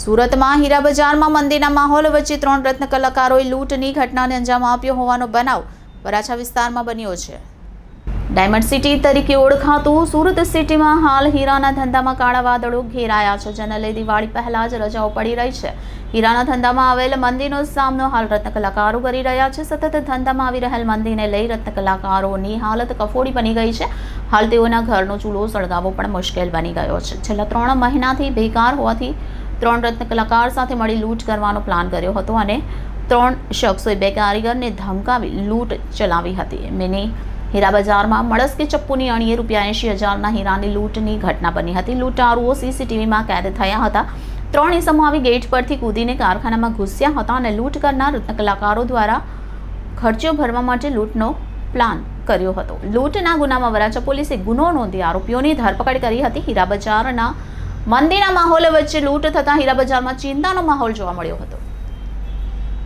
સુરતમાં હીરા બજારમાં મંદિરના માહોલ વચ્ચે ત્રણ રત્ન કલાકારોએ લૂંટની ઘટનાને અંજામ આપ્યો હોવાનો બનાવ વરાછા વિસ્તારમાં બન્યો છે. ડાયમંડ સિટી તરીકે ઓળખાતું સુરત સિટીમાં હાલ હીરાના ધંધામાં કાળા વાદળો ઘેરાયા છે. જેને લઈ દિવાળી પહેલા જ રજાઓ પડી રહી છે. હીરાના ધંધામાં આવેલ મંદિરનો સામનો હાલ રત્ન કલાકારો કરી રહ્યા છે. સતત ધંધામાં આવી રહેલ મંદિરને લઈ રત્ન કલાકારોની હાલત કફોડી બની ગઈ છે. હાલ તેઓના ઘરનો ચૂલો સળગાવવો પણ મુશ્કેલ બની ગયો છે. છેલ્લા ત્રણ મહિનાથી બેકાર હોવાથી ત્રણ રત્ન કલાકાર સાથે મળી લૂંટ કરવાનો પ્લાન કર્યો હતો અને ત્રણ શખ્સોએ બે કારીગરને ધમકાવી લૂંટ ચલાવી હતી. મિની હીરા બજારમાં મળસ કે ચપ્પુની અણીએ રૂપિયા એંશી હજારના હીરાની લૂંટની ઘટના બની હતી. લૂંટારુઓ સીસીટીવીમાં કેદ થયા હતા. ત્રણ ઇસમો આવી ગેટ પરથી કૂદીને કારખાનામાં ઘૂસ્યા હતા અને લૂંટ કરનાર કલાકારો દ્વારા ખર્ચો ભરવા માટે લૂંટનો પ્લાન કર્યો હતો. લૂંટના ગુનામાં વરાછા પોલીસે ગુનો નોંધી આરોપીઓની ધરપકડ કરી હતી. હીરા બજારના મંદીના માહોલ વચ્ચે લૂંટ થતાં હીરા બજારમાં ચિંતાનો માહોલ જોવા મળ્યો હતો.